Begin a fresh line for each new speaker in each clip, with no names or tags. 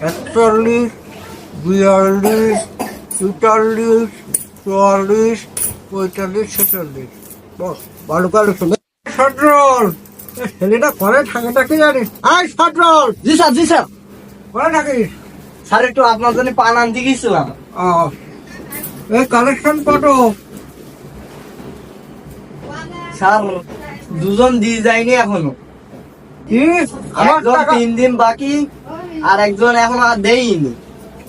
একচল্লিশ বিয়াল্লিশ চুয়াল্লিশ চুয়াল্লিশ পঁয়তাল্লিশ ছেচল্লিশ। বস ভালো কালো শুনে সটরল ছেলেটা করে থাকে কি জানিস? আয় সটরল
জি স্যার জি স্যার।
করে থাকিস?
স্যার একটু আপনার জন্য পান আনতে গেছিলাম
ও। এই কালেকশন কত?
স্যার দুজন দিয়ে যায়নি
এখনও আমার
তিন দিন বাকি। আর একজন এখন আর দেয়নি।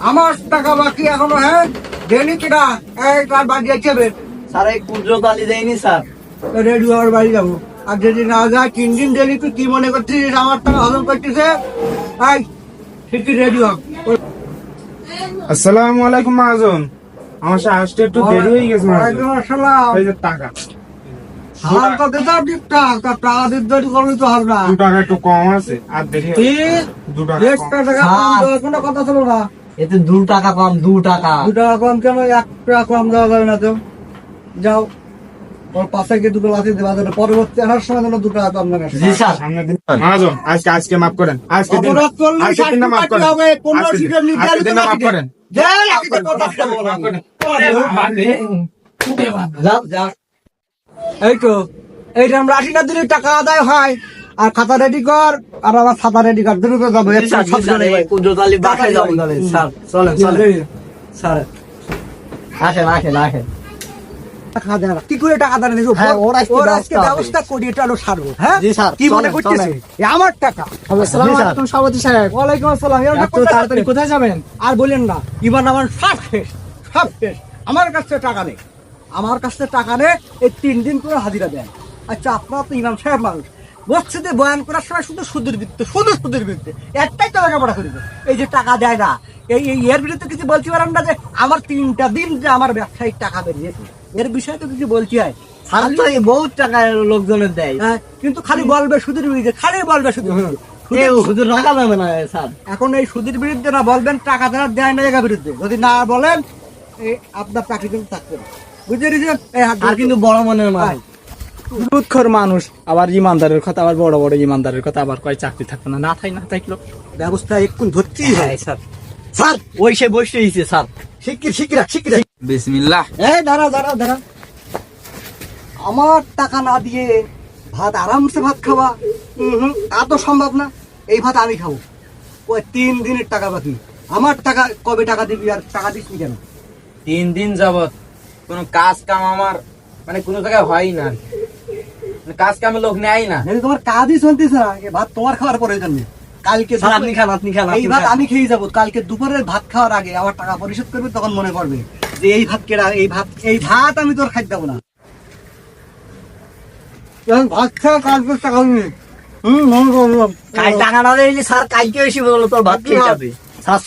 আমার টাকা বাকি এখনও হ্যাঁ? দেনি কিনা? এই তার বাড়ি যাচ্ছে বে
স্যার এই কুদ্র কালি দেয়নি স্যার।
রেডি হওয়ার বাড়ি যাব। আর যদি না যায় তিন দিন দেরি তুই কি মনে করছিস? আমার টাকা হজম করতেছে এই ঠিকই রেডি হ।
আসসালামু আলাইকুম মহাজন আমার সাথে আসতে একটু দেরি হয়ে গেছে মহাজন
ওয়ালাইকুম আসসালাম।
এই যে টাকা।
হালাল তো দিতে হবে টাকা দিতে দেরি করলে তো হবে না।
দু টাকা একটু কম আছে আর দেরি দু টাকা
একটা
কম।
টাকা কম। দেওয়ার কোনো কথা ছিল না।
এতে দু টাকা কম দু টাকা।
দু টাকা কম কেন? এক টাকা কম দেওয়া যাবে না তো। যাও। ওর পাশে গিয়ে দুটো লাঠি দেওয়া যাবে পরবর্তী আসার সময় যেন দু টাকা কম দেবে
জি স্যার।
মহাজন আজকে আজকে মাফ করেন। আজকে দিন আজকে মাফ করেন। আজকে দিন- আজকে মাফ করেন।
যাও যাও।
এই তো এই আমরা আশিটা দিলে টাকা আদায় হয়। আর খাতা রেডি কর আর আমার খাতা রেডি কর দ্রুত যাব।
আসেন আসেন আসেন।
কি করে টাকা দাঁড়া দিছো
হ্যাঁ, ওর আজকে ব্যবস্থা
আজকে
হবে।
ব্যবস্থা করি এটা হলো সারবো। হ্যাঁ? কি মনে করতেছে আমার টাকা। সভাপতি সাহেব। ওয়ালাইকুম আসসালাম। কোথায়
তাড়াতাড়ি কোথায় যাবেন?
আর বলেন না ইমান আমার সব শেষ সব শেষ। আমার কাছ টাকা নেই। আমার কাছ থেকে টাকা নেই এই তিন দিন করে হাজিরা দেন। আচ্ছা আপনার তো ইমাম সাহেব মানুষ। মসজিদে বয়ান করার সময় শুধু সুদের বৃত্তে শুধু সুদের বৃত্তে। একটাই তো লেখাপড়া করিবে এই যে টাকা দেয় না এই এর বিরুদ্ধে কিছু বলতে পারেন না যে আমার তিনটা দিন যে আমার ব্যবসায়িক টাকা বেরিয়েছে। এর বিষয়ে তো কিছু বলতে হয়।
বহুত টাকা লোকজনের দেয়।
হ্যাঁ, কিন্তু খালি বলবে সুদের বিরুদ্ধে খালি বলবে সুদের এখন এই সুদের বিরুদ্ধে না বলবেন টাকা দেওয়ার দেয় না জায়গা বিরুদ্ধে। যদি না বলেন আপনার চাকরি কিন্তু থাকবে না। বুঝতে পেরেছেন
আর কিন্তু বড় মনের মানুষ
দুধখোর মানুষ আবার ইমানদারের কথা আবার বড় বড় ইমানদারের কথা আবার কয় চাকরি থাকবে না না থাই না থাকল
ব্যবস্থা এক্ষুন ধরতেই হয়
স্যার। স্যার! ওই সে বসে হয়েছে স্যার।
শিগগির শিগগির শিগগির।
বিসমিল্লাহ।
এই দাঁড়া দাঁড়া দাঁড়া। আমার টাকা না দিয়ে ভাত আরামসে ভাত খাওয়া হুম তা তো সম্ভব না। এই ভাত আমি খাব। ওই তিন দিনের টাকা বাকি আমার টাকা কবে টাকা দিবি আর টাকা দিস কেন?
তিন দিন যাবত কোনো কাজ কাম আমার মানে কোনো জায়গায় হয় না মানে কাজ কামে লোক নেয় না।
তোমার কাজই চলতেছে না? ভাত তোমার খাওয়ার প্রয়োজন নেই কালকে
আপনি খান আপনি খান
এই ভাত আমি খেয়ে যাব। কালকে দুপুরের ভাত খাওয়ার আগে আমার টাকা পরিশোধ করবে তখন মনে করবে যে এই ভাত কেডা এই ভাত এই ভাত আমি তোর খাইতে দেবো না। ভাত খাওয়া কালকে টাকা নেই হুম মনে করলাম।
কাল টাকা না দিলে স্যার কালকে এসে বলল তোর ভাত খেয়ে যাবে। স্যার